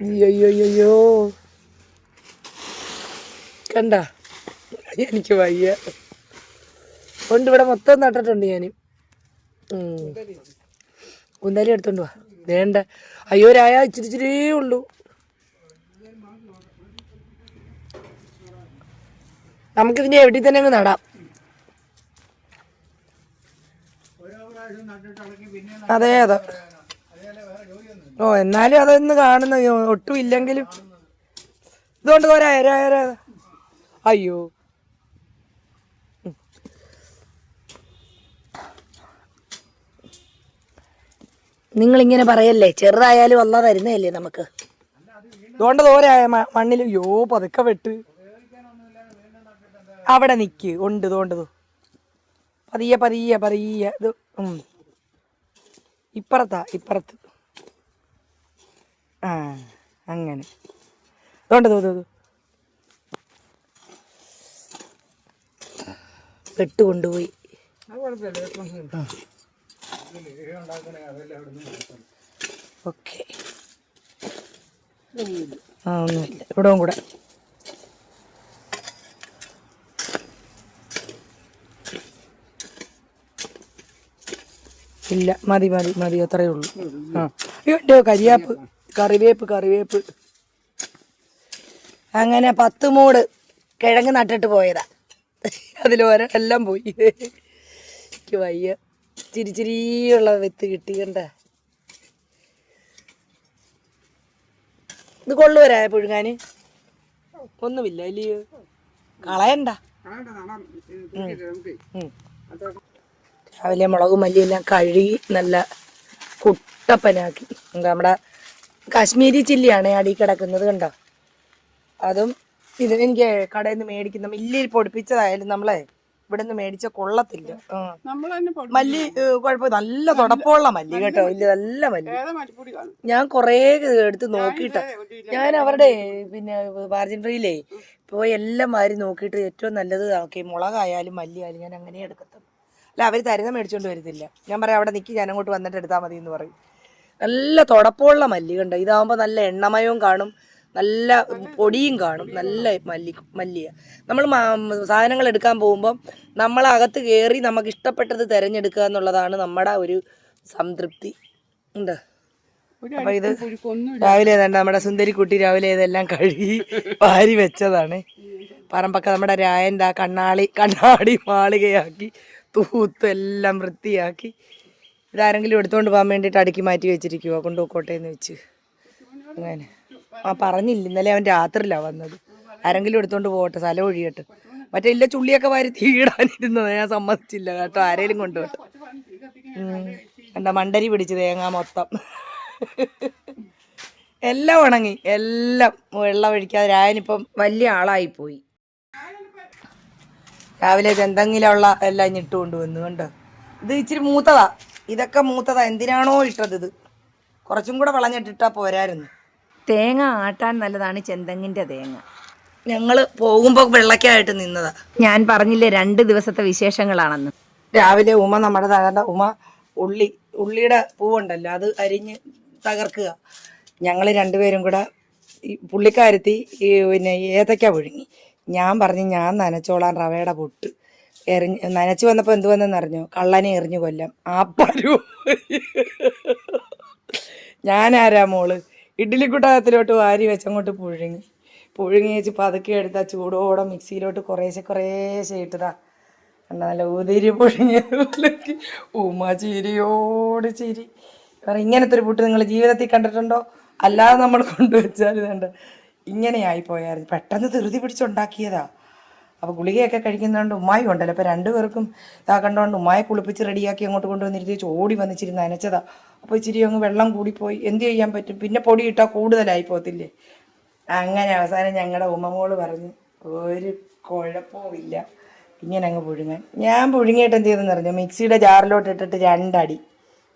അയ്യോ കണ്ട? എനിക്ക് വയ്യ. ഉണ്ട് ഇവിടെ മൊത്തം നട്ടിട്ടുണ്ട് ഞാൻ കുന്താലി എടുത്തോണ്ട് വാ. വേണ്ട. അയ്യോ രായ ഇച്ചിരി ഉള്ളൂ. നമുക്കിതിന്റെ എവിടെ തന്നെ അങ്ങ് നടാം ഓരോ പ്രാവശ്യം നട്ടിട്ടിളക്കി പിന്നെ അതെ അതെ. ഓ എന്നാലും അതൊന്ന് കാണുന്ന ഒട്ടും ഇല്ലെങ്കിലും. ഇതുകൊണ്ട് പോരാ അയ്യോ. നിങ്ങളിങ്ങനെ പറയല്ലേ ചെറുതായാലും അല്ല തരുന്നതല്ലേ നമുക്ക്? ഇതുകൊണ്ട് തോരായ മണ്ണിൽ യോ പതുക്കെ വെട്ട്. അവിടെ നിക്ക്. ഉണ്ട് ഇതുകൊണ്ട് ഇത്. പതിയെ പതിയെ പതിയെ ഇത്. ഇപ്പുറത്താ ഇപ്പുറത്ത്. ആ അങ്ങനെ. അതുകൊണ്ട് തോ തോ പെട്ട് കൊണ്ടുപോയി. ഓക്കെ. ആ ഒന്നുമില്ല ഇവിടെ കൂടെ. ഇല്ല. മതി മതി മതി. അത്രയേ ഉള്ളൂ. ആ. അയ്യോ കരിയാപ്പ്. കറിവേപ്പ് കറിവേപ്പ്. അങ്ങനെ പത്ത് മൂട് കിഴങ്ങ് നട്ടിട്ട് പോയതാ. അതിൽ എല്ലാം പോയി. എനിക്ക് വയ്യ. ചിരിച്ചിരിയുള്ള വിത്ത് കിട്ടി കണ്ട? ഇത് കൊള്ളുവരായ പുഴുങ്ങാന്? ഒന്നുമില്ല ഇല്ലയോ? കളയണ്ട. ഉം. രാവിലെ മുളകും മല്ലിയെല്ലാം കഴുകി നല്ല കുട്ടപ്പനാക്കി നമ്മുടെ കാശ്മീരി ചില്ലിയാണ് അടി കിടക്കുന്നത് കണ്ടോ? അതും ഇത് എനിക്ക് കടയിൽ നിന്ന് മേടിക്കുന്ന മില്ലിൽ പൊടിപ്പിച്ചതായാലും നമ്മളെ ഇവിടെ നിന്ന് മേടിച്ച കൊള്ളത്തില്ല. മല്ലി കുഴപ്പം നല്ല തുടപ്പമുള്ള മല്ലി കേട്ടോ. ഇല്ല നല്ല മല്ലി. ഞാൻ കൊറേ എടുത്ത് നോക്കിയിട്ട. ഞാൻ അവരുടെ പിന്നെ മാർജിൻ ഫ്രീയിലേ പോയി എല്ലാം വാരി നോക്കിയിട്ട് ഏറ്റവും നല്ലത് ആക്കി മുളകായാലും മല്ലിയായാലും ഞാൻ അങ്ങനെ എടുക്കത്തുള്ളൂ. അല്ല അവർ തരുന്ന മേടിച്ചോണ്ട് വരുന്നില്ല ഞാൻ പറയാം അവിടെ നിൽക്കി ഞാൻ അങ്ങോട്ട് വന്നിട്ട് എടുത്താൽ മതി എന്ന് പറയും. നല്ല തുടപ്പമുള്ള മല്ലി ഇതാവുമ്പോൾ ഇതാകുമ്പോൾ നല്ല എണ്ണമയവും കാണും. നല്ല പൊടിയും കാണും. നല്ല മല്ലി മല്ലിയ. നമ്മൾ സാധനങ്ങൾ എടുക്കാൻ പോകുമ്പം നമ്മളകത്ത് കയറി നമുക്ക് ഇഷ്ടപ്പെട്ടത് തിരഞ്ഞെടുക്കുക എന്നുള്ളതാണ് നമ്മുടെ ഒരു സംതൃപ്തി. ഉണ്ട്. അപ്പൊ ഇത് രാവിലെ ഏതാണ്ട് നമ്മുടെ സുന്ദരിക്കുട്ടി രാവിലെ ഇതെല്ലാം കഴുകി വാരി വെച്ചതാണ്. പറമ്പൊക്കെ നമ്മുടെ രായന്റെ ആ കണ്ണാളി കണ്ണാടി മാളികയാക്കി തൂത്ത് എല്ലാം വൃത്തിയാക്കി. ഇതാരെങ്കിലും എടുത്തുകൊണ്ട് പോകാൻ വേണ്ടിയിട്ട് അടുക്കി മാറ്റി വെച്ചിരിക്കുവോ കൊണ്ടുപോയിക്കോട്ടെ എന്ന് വെച്ച്. അങ്ങനെ. ആ പറഞ്ഞില്ല. ഇന്നലെ അവൻ രാത്രിയിലാണ് വന്നത്. ആരെങ്കിലും എടുത്തുകൊണ്ട് പോകട്ടെ സ്ഥലം ഒഴിയട്ടെ. മറ്റേ ഇല്ല ചുള്ളിയൊക്കെ വാരി തീടാനിരുന്നത് ഞാൻ സമ്മതിച്ചില്ല കേട്ടോ ആരേലും കൊണ്ടുപോട്ടെ. എന്താ മണ്ടരി പിടിച്ച് തേങ്ങ മൊത്തം. എല്ലാം ഉണങ്ങി എല്ലാം. വെള്ളം ഒഴിക്കാതെ രായനിപ്പം വലിയ ആളായി രാവിലെ എന്തെങ്കിലുള്ള എല്ലാം ഇഞ്ഞിട്ട് കൊണ്ടുവന്നു കണ്ടോ? ഇത് ഇച്ചിരി മൂത്തതാ. ഇതൊക്കെ മൂത്തതാ. എന്തിനാണോ ഇട്ടത് ഇത്? കുറച്ചും കൂടെ വളഞ്ഞിട്ടിട്ടാ പോരായിരുന്നു. തേങ്ങ ആട്ടാൻ നല്ലതാണ് ചെന്തങ്ങിന്റെ തേങ്ങ. ഞങ്ങൾ പോകുമ്പോൾ വെള്ളക്കായിട്ട് നിന്നതാ. ഞാൻ പറഞ്ഞില്ലേ രണ്ട് ദിവസത്തെ വിശേഷങ്ങളാണെന്ന്. രാവിലെ ഉമ നമ്മുടെ താഴെ ഉമ ഉള്ളി ഉള്ളിയുടെ പൂവുണ്ടല്ലോ അത് അരിഞ്ഞ് തകർക്കുക. ഞങ്ങൾ രണ്ടുപേരും കൂടെ ഈ പുള്ളിക്കാരത്തി ഈ പിന്നെ ഏത്തക്ക പുഴുങ്ങി. ഞാൻ പറഞ്ഞു ഞാൻ നനച്ചോളാം റവയുടെ പൊട്ട്. എറിഞ്ഞ് നനച്ചു വന്നപ്പോൾ എന്ത് വന്നെന്ന് അറിഞ്ഞു? കള്ളനെ എറിഞ്ഞു കൊല്ലം. ആ പരു ഞാനാരാ മോൾ? ഇഡ്ഡലിക്കുട്ടകത്തിലോട്ട് വാരി വെച്ചങ്ങോട്ട് പുഴുങ്ങി. പുഴുങ്ങി വെച്ച് പതുക്കെ എടുത്ത ചൂടോടെ മിക്സിയിലോട്ട് കുറേശ്ശെ കുറേശ്ശെ ഇട്ടതാ. നല്ല ഉതിരി പുഴുങ്ങിയ ഉമ്മ ചിരിയോട് ചിരി. ഇങ്ങനത്തെ ഒരു പുട്ട് നിങ്ങൾ ജീവിതത്തിൽ കണ്ടിട്ടുണ്ടോ? അല്ലാതെ നമ്മൾ കൊണ്ടുവച്ചാൽ വേണ്ട. ഇങ്ങനെയായി പോയായിരുന്നു. പെട്ടെന്ന് ധൃതി പിടിച്ചുണ്ടാക്കിയതാ. അപ്പോൾ ഗുളികയൊക്കെ കഴിക്കുന്നതുകൊണ്ട് ഉമ്മായി ഉണ്ടല്ലോ. അപ്പോൾ രണ്ടുപേർക്കും ഇതാ കണ്ടോണ്ട് ഉമ്മായെ കുളിപ്പിച്ച് റെഡിയാക്കി അങ്ങോട്ട് കൊണ്ടുവന്നിരുത്തി ഓടി വന്നിച്ചിരുന്ന് നനച്ചതാ. അപ്പോൾ ഇച്ചിരി അങ്ങ് വെള്ളം കൂടിപ്പോയി. എന്ത് ചെയ്യാൻ പറ്റും? പിന്നെ പൊടി ഇട്ടാൽ കൂടുതലായി പോകത്തില്ലേ? അങ്ങനെ അവസാനം ഞങ്ങളുടെ ഉമ്മമോൾ പറഞ്ഞു ഒരു കുഴപ്പവുമില്ല. ഇങ്ങനെ അങ്ങ് പുഴുങ്ങാൻ. ഞാൻ പുഴുങ്ങിയിട്ട് എന്ത് ചെയ്തെന്ന് പറഞ്ഞു മിക്സിയുടെ ജാറിലോട്ട് ഇട്ടിട്ട് രണ്ടടി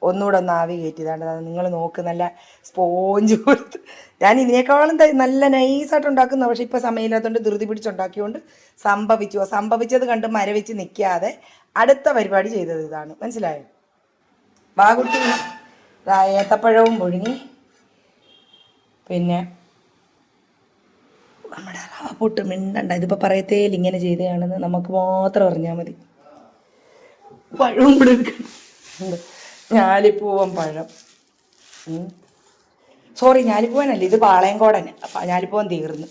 ഒന്നുകൂടെ ഒന്ന് ആവി കയറ്റിയതാണ് നിങ്ങൾ നോക്ക് നല്ല സ്പോഞ്ച് കൊടുത്ത് ഞാൻ ഇതിനേക്കാളും നല്ല നൈസായിട്ട് ഉണ്ടാക്കുന്ന പക്ഷെ ഇപ്പം സമയമില്ലാത്തതുകൊണ്ട് ധൃതി പിടിച്ചുണ്ടാക്കിയോണ്ട് സംഭവിച്ചു. സംഭവിച്ചത് കണ്ട് മരവിച്ച് നിൽക്കാതെ അടുത്ത പരിപാടി ചെയ്തത് ഇതാണ്. മനസ്സിലായോ? വാഗുട്ടി ദാ ഏത്തപ്പഴവും പുഴുങ്ങി. പിന്നെ നമ്മുടെ റവ പൊട്ട് മിണ്ടണ്ട. ഇതിപ്പോൾ പറയത്തേൽ ഇങ്ങനെ ചെയ്തതാണെന്ന് നമുക്ക് മാത്രം അറിഞ്ഞാൽ മതി. പഴവും കൂടെ എടുക്കണം. ഞാലിപ്പൂവൻ പഴം. സോറി ഞാലിപ്പൂവനല്ല ഇത് പാളയംകോടൻ അപ്പം ഞാലിപ്പൂവൻ തീർന്നു.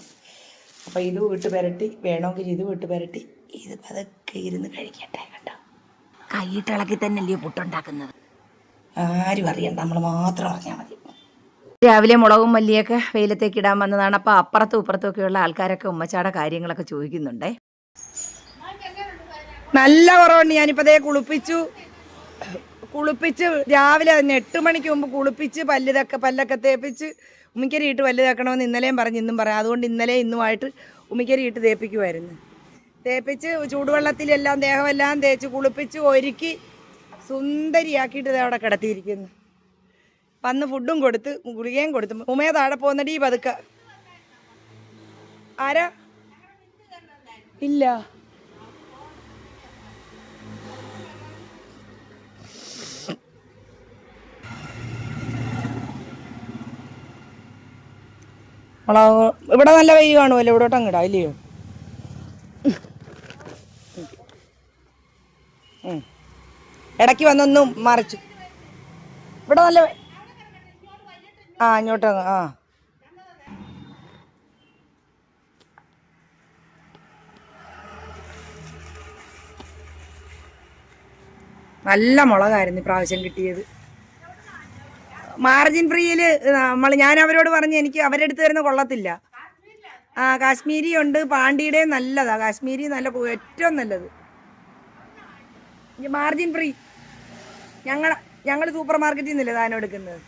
അപ്പം ഇത് വിട്ട് പുരട്ടി വേണമെങ്കിൽ ഇത് വിട്ട് പുരട്ടി ഇത് പതൊക്കെ ഇരുന്ന് കഴിക്കട്ടെ കേട്ടോ. കൈയിട്ടിളക്കി തന്നെ അല്ലയോ പുട്ടുണ്ടാക്കുന്നത്? ആരും അറിയണ്ട നമ്മൾ മാത്രം അറിഞ്ഞാൽ മതി. രാവിലെ മുളകും മല്ലിയൊക്കെ വെയിലത്തേക്ക് ഇടാൻ വന്നതാണ്. അപ്പോൾ അപ്പുറത്തും ഇപ്പുറത്തും ഒക്കെയുള്ള ആൾക്കാരൊക്കെ ഉമ്മച്ചാടെ കാര്യങ്ങളൊക്കെ ചോദിക്കുന്നുണ്ടേ. നല്ല കുറവുണ്ട്. ഞാനിപ്പോൾ അതേ കുളിപ്പിച്ചു. കുളിപ്പിച്ച് രാവിലെ തന്നെ എട്ട് മണിക്ക് മുമ്പ് കുളിപ്പിച്ച് പല്ലിതൊക്കെ പല്ലൊക്കെ തേപ്പിച്ച് ഉമ്മിക്കരിയിട്ട് പല്ല് തേക്കണമെന്ന് ഇന്നലെയും പറഞ്ഞ് ഇന്നും പറയാം. അതുകൊണ്ട് ഇന്നലെ ഇന്നുമായിട്ട് ഉമ്മിക്കരി ഇട്ട് തേപ്പിക്കുമായിരുന്നു തേപ്പിച്ച് ചൂടുവെള്ളത്തിലെല്ലാം ദേഹമെല്ലാം തേച്ച് കുളിപ്പിച്ച് ഒരുക്കി സുന്ദരിയാക്കിയിട്ട് ദേ അവിടെ കിടത്തിയിരിക്കുന്നു. വന്ന് ഫുഡും കൊടുത്ത് ഗുളികയും കൊടുത്ത് ഉമയ താഴെ പോകുന്നടി പതുക്കെ. ആരാ? ഇല്ല. മുളക് ഇവിടെ നല്ല വെയിൽ കാണുമല്ലോ ഇവിടോട്ട് അങ്ങിടാം ഇല്ലയോ? ഇടയ്ക്ക് വന്നൊന്നും മറിച്ചു. ഇവിടെ നല്ല ആ ഇങ്ങോട്ട് ആ. നല്ല മുളകായിരുന്നു ഇപ്രാവശ്യം കിട്ടിയത്. മാർജിൻ ഫ്രീയിൽ നമ്മൾ ഞാൻ അവരോട് പറഞ്ഞു എനിക്ക് അവരെടുത്ത് തരുന്ന കൊള്ളത്തില്ല. ആ കാശ്മീരി ഉണ്ട് പാണ്ടിയുടെ നല്ലതാ. കാശ്മീരി നല്ല ഏറ്റവും നല്ലത്. Margin free. ഞങ്ങൾ ഞങ്ങൾ സൂപ്പർ മാർക്കറ്റിൽ നിന്നല്ലേ സാധനം എടുക്കുന്നത്.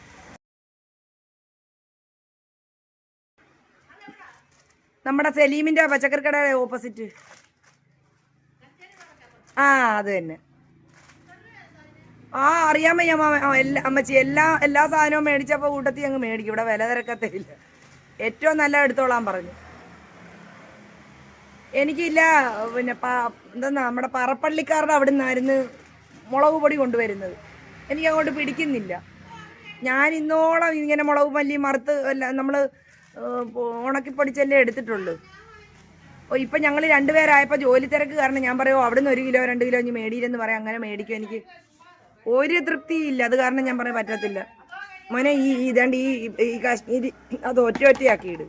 നമ്മുടെ സലീമിന്റെ പച്ചക്കറി കടയുടെ ഓപ്പോസിറ്റ്. ആ അത് തന്നെ. ആ അറിയാൻ വയ്യ മാമ എല്ലാ അമ്മച്ചി എല്ലാ എല്ലാ സാധനവും മേടിച്ചപ്പോൾ കൂട്ടത്തി അങ്ങ് മേടിക്കും. ഇവിടെ വില തിരക്കത്തില്ല. ഏറ്റവും നല്ല എടുത്തോളാൻ പറഞ്ഞു. എനിക്കില്ല പിന്നെ എന്താ നമ്മുടെ പറപ്പള്ളിക്കാരുടെ അവിടെ നിന്നായിരുന്നു മുളക് പൊടി കൊണ്ടുവരുന്നത്. എനിക്ക് അങ്ങോട്ട് പിടിക്കുന്നില്ല. ഞാൻ ഇന്നോളം ഇങ്ങനെ മുളക് മല്ലി മറുത്ത് അല്ല നമ്മൾ ഉണക്കിപ്പൊടിച്ചല്ലേ എടുത്തിട്ടുള്ളൂ. ഓ ഇപ്പം ഞങ്ങൾ രണ്ടുപേരായപ്പോൾ ജോലി തിരക്ക് കാരണം ഞാൻ പറയുമോ അവിടെ നിന്ന് ഒരു കിലോ രണ്ട് കിലോ ഇനി മേടിയില്ലെന്ന് പറയാം. അങ്ങനെ മേടിക്കും എനിക്ക്. ഒരു തൃപ്തിയില്ല അത് കാരണം ഞാൻ പറയാൻ പറ്റത്തില്ല. മോനെ ഈ ഇതാണ്ട് ഈ ഈ കാശ്മീരി അത് ഒറ്റ ഒറ്റയാക്കിയിട്.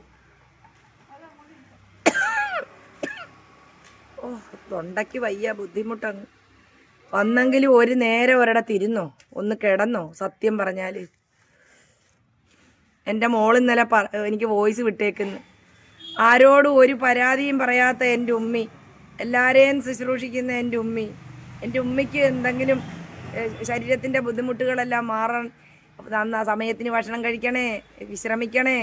ഓ തൊണ്ടയ്ക്ക് വയ്യ ബുദ്ധിമുട്ടങ്ങ് വന്നെങ്കിലും ഒരു നേരം ഒരിടത്ത് ഇരുന്നോ ഒന്ന് കിടന്നോ? സത്യം പറഞ്ഞാൽ എന്റെ മോൾ ഇന്നലെ എനിക്ക് വോയിസ് വിട്ടേക്കുന്നു. ആരോടും ഒരു പരാതിയും പറയാത്ത എന്റെ ഉമ്മി. എല്ലാവരെയും ശുശ്രൂഷിക്കുന്ന എന്റെ ഉമ്മി. എന്റെ ഉമ്മിക്ക് എന്തെങ്കിലും ശരീരത്തിന്റെ ബുദ്ധിമുട്ടുകളെല്ലാം മാറാൻ നന്ന സമയത്തിന് ഭക്ഷണം കഴിക്കണേ വിശ്രമിക്കണേ.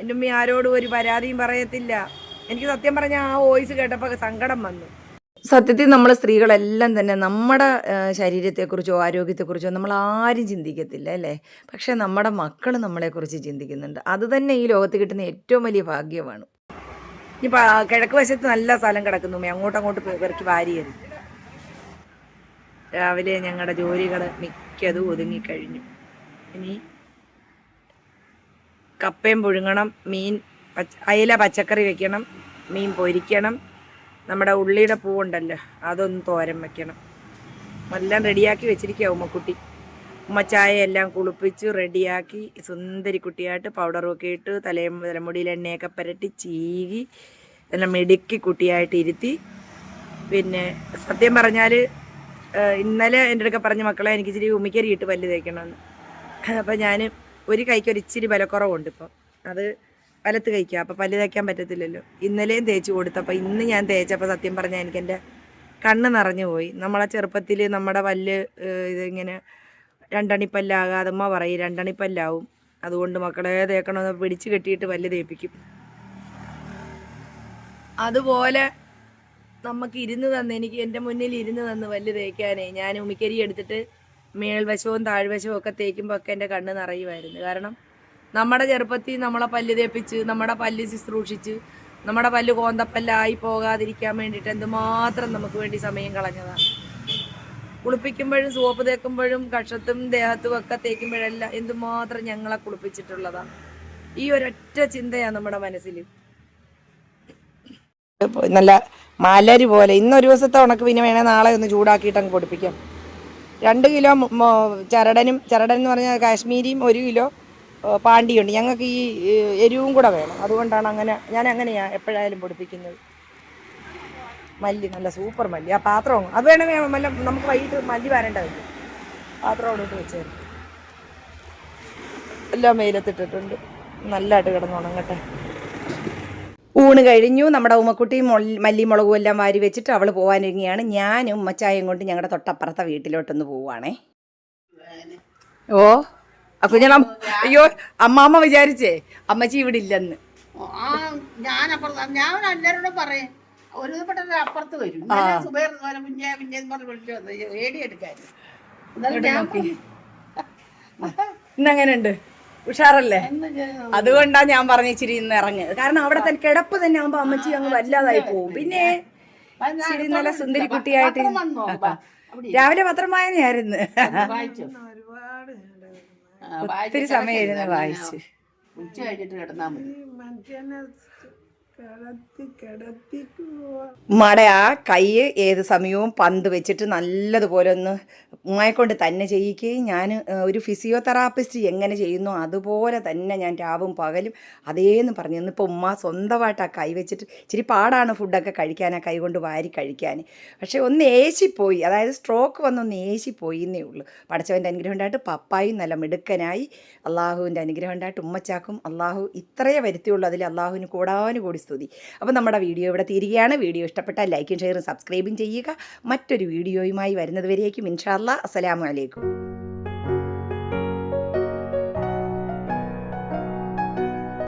എന്റെ ഉമ്മി ആരോടും ഒരു പരാതിയും പറയത്തില്ല. എനിക്ക് സത്യം പറഞ്ഞാൽ ആ വോയിസ് കേട്ടപ്പോൾ സങ്കടം വന്നു. സത്യത്തിൽ നമ്മൾ സ്ത്രീകളെല്ലാം തന്നെ നമ്മുടെ ശരീരത്തെക്കുറിച്ചോ ആരോഗ്യത്തെക്കുറിച്ചോ നമ്മൾ ആരും ചിന്തിക്കത്തില്ല അല്ലേ? പക്ഷേ നമ്മുടെ മക്കൾ നമ്മളെക്കുറിച്ച് ചിന്തിക്കുന്നുണ്ട്. അത് തന്നെ ഈ ലോകത്ത് കിട്ടുന്ന ഏറ്റവും വലിയ ഭാഗ്യമാണ്. ഇനി കിഴക്ക് വശത്ത് നല്ല സ്ഥലം കിടക്കുന്നു. അങ്ങോട്ടങ്ങോട്ട് പെറുക്കി വാരിയത് രാവിലെ ഞങ്ങളുടെ ജോലികൾ മിക്കതും ഒതുങ്ങിക്കഴിഞ്ഞു ഇനി കപ്പയും പുഴുങ്ങണം മീൻ അയില പച്ചക്കറി വെക്കണം മീൻ പൊരിക്കണം. നമ്മുടെ ഉള്ളിയുടെ പൂവുണ്ടല്ലോ അതൊന്ന് തോരൻ വെക്കണം. എല്ലാം റെഡിയാക്കി വെച്ചിരിക്കുക ഉമ്മക്കുട്ടി. ഉമ്മച്ചായ എല്ലാം കുളിപ്പിച്ച് റെഡിയാക്കി സുന്ദരി കുട്ടിയായിട്ട് പൗഡറും ഒക്കെ ഇട്ട് തലയും തലമുടിയിൽ എണ്ണയൊക്കെ പുരട്ടി ചീകി എല്ലാം മിടുക്കി കുട്ടിയായിട്ട് ഇരുത്തി. പിന്നെ സത്യം പറഞ്ഞാൽ ഇന്നലെ എന്റെ അടുക്ക പറഞ്ഞ മക്കളെ എനിക്ക് ഇച്ചിരി ഉമ്മിക്കരി ഇട്ട് പല്ല് തേക്കണമെന്ന്. അപ്പം ഞാൻ ഒരു കൈക്ക് ഒരു ഇച്ചിരി ബലക്കുറവുണ്ട് ഇപ്പം. അത് വലത്ത് കഴിക്കുക അപ്പം പല്ല് തേക്കാൻ പറ്റത്തില്ലല്ലോ. ഇന്നലെയും തേച്ച് കൊടുത്തപ്പോൾ ഇന്ന് ഞാൻ തേച്ചപ്പോൾ സത്യം പറഞ്ഞാൽ എനിക്കെന്റെ കണ്ണ് നിറഞ്ഞു പോയി. നമ്മളെ ചെറുപ്പത്തിൽ നമ്മുടെ പല്ല് ഇതിങ്ങനെ രണ്ടണിപ്പല്ലാകാതെ അമ്മ പറയും രണ്ടണിപ്പല്ലാവും. അതുകൊണ്ട് മക്കളെ തേക്കണമെന്ന് പിടിച്ച് കെട്ടിയിട്ട് പല്ല് തേപ്പിക്കും. അതുപോലെ നമുക്ക് ഇരുന്ന് തന്ന് എനിക്ക് എന്റെ മുന്നിൽ ഇരുന്ന് തന്ന് വല്ല് തേക്കാനേ ഞാൻ ഉമിക്കരി എടുത്തിട്ട് മേൽവശവും താഴ്വശവും ഒക്കെ തേക്കുമ്പോൾ ഒക്കെ എന്റെ കണ്ണ് നിറയുമായിരുന്നു. കാരണം നമ്മുടെ ചെറുപ്പത്തിൽ നമ്മളെ പല്ല് തേപ്പിച്ച് നമ്മുടെ പല്ല് ശുശ്രൂഷിച്ച് നമ്മുടെ പല്ല് കോന്തപ്പല്ലായി പോകാതിരിക്കാൻ വേണ്ടിയിട്ട് എന്തുമാത്രം നമുക്ക് വേണ്ടി സമയം കളഞ്ഞതാണ്. കുളിപ്പിക്കുമ്പോഴും സോപ്പ് തേക്കുമ്പോഴും കക്ഷത്തും ദേഹത്തും ഒക്കെ തേക്കുമ്പോഴെല്ലാം എന്തുമാത്രം ഞങ്ങളെ കുളിപ്പിച്ചിട്ടുള്ളതാണ്. ഈ ഒരൊറ്റ ചിന്തയാണ് നമ്മുടെ മനസ്സിൽ നല്ല മലര് പോലെ. ഇന്നൊരു ദിവസത്തെ ഉണക്ക് പിന്നെ വേണേൽ നാളെ ഒന്ന് ചൂടാക്കിയിട്ട് അങ്ങ് പൊടിപ്പിക്കാം. രണ്ട് കിലോ ചരടനും ചരടൻ എന്ന് പറഞ്ഞാൽ കാശ്മീരിയും ഒരു കിലോ പാണ്ടിയുണ്ട്. ഞങ്ങൾക്ക് ഈ എരിവും കൂടെ വേണം. അതുകൊണ്ടാണ് അങ്ങനെ ഞാൻ അങ്ങനെയാണ് എപ്പോഴായാലും പൊടിപ്പിക്കുന്നത്. മല്ലി നല്ല സൂപ്പർ മല്ലി. ആ പാത്രം അത് വേണേ നല്ല നമുക്ക് വൈകിട്ട് മല്ലി വരേണ്ടതില്ല പാത്രം അവിടെ വെച്ചേരും. എല്ലാം വെയിലത്തിട്ടിട്ടുണ്ട്. നല്ലതായിട്ട് കിടന്ന് ഉണങ്ങട്ടെ ഊണ് കഴിഞ്ഞു. നമ്മുടെ ഉമ്മക്കുട്ടി മല്ലി മല്ലിമുളകും എല്ലാം വാരി വെച്ചിട്ട് അവൾ പോകാനൊരുങ്ങിയാണ് ഞാനും ഉമ്മച്ചായം കൊണ്ട് ഞങ്ങളുടെ തൊട്ടപ്പുറത്തെ വീട്ടിലോട്ടൊന്ന് പോവാണേ. ഓ അപ്പൊ ഞാൻ അയ്യോ അമ്മാമ്മ വിചാരിച്ചേ അമ്മച്ചി ഇവിടെ ഇല്ലെന്ന്. ഞാൻ അപ്പുറത്ത് ഞാൻ എല്ലാവരോടും പറയും ഒരു പെട്ടെന്ന് അപ്പുറത്ത് വരും. സുബൈർ പറഞ്ഞ് വിളിച്ചു വന്നു എടുക്കാൻ ഇന്നെങ്ങനെയുണ്ട് ഉഷാറല്ലേ? അതുകൊണ്ടാണ് ഞാൻ- അതുകൊണ്ടാ ഞാൻ പറഞ്ഞ ഇച്ചിരി ഇന്ന് ഇറങ്ങിയത് കാരണം അവിടെ തന്നെ കിടപ്പ് തന്നെ ആകുമ്പോ അമ്മച്ചി അങ്ങ് വല്ലാതായി പോവും പിന്നെ ഇച്ചിരി നല്ല സുന്ദരി കുട്ടിയായിട്ട്. രാവിലെ പത്രം വായനയായിരുന്നു. ഒത്തിരി സമയം ഇരുന്ന് വായിച്ചു. ഉച്ച കഴിഞ്ഞിട്ട് കിടന്നാ മതി. ഉമ്മയുടെ ആ കൈ ഏത് സമയവും പന്ത് വെച്ചിട്ട് നല്ലതുപോലെ ഒന്ന് ഉമ്മയെക്കൊണ്ട് തന്നെ ചെയ്യിക്കുകയും ഞാൻ ഒരു ഫിസിയോതെറാപ്പിസ്റ്റ് എങ്ങനെ ചെയ്യുന്നു അതുപോലെ തന്നെ ഞാൻ രാവും പകലും അതേന്ന് പറഞ്ഞു. ഇന്നിപ്പോൾ ഉമ്മ സ്വന്തമായിട്ട് കൈ വെച്ചിട്ട് ഇച്ചിരി പാടാണ് ഫുഡൊക്കെ കഴിക്കാൻ ആ കൈ കൊണ്ട് വാരി കഴിക്കാൻ. പക്ഷേ ഒന്ന് ഏശിപ്പോയി അതായത് സ്ട്രോക്ക് വന്നൊന്ന് ഏശിപ്പോയി എന്നേ ഉള്ളൂ. പഠിച്ചവന്റെ അനുഗ്രഹം ഉണ്ടായിട്ട് പപ്പായും നല്ല മിടുക്കനായി. അള്ളാഹുവിന്റെ അനുഗ്രഹം ഉണ്ടായിട്ട് ഉമ്മച്ചാക്കും. അള്ളാഹു ഇത്രയേ വരുത്തിയുള്ളൂ. അതിൽ അള്ളാഹുവിന് കൂടാനും കൂടി സ്തുതി. അപ്പോൾ നമ്മുടെ വീഡിയോ ഇവിടെ തീരുകയാണ്. വീഡിയോ ഇഷ്ടപ്പെട്ടാൽ ലൈക്കും ഷെയറും സബ്സ്ക്രൈബും ചെയ്യുക. മറ്റൊരു വീഡിയോയുമായി വരുന്നതുവരേക്കും ഇൻഷാല്ല അസ്സലാമലൈക്കും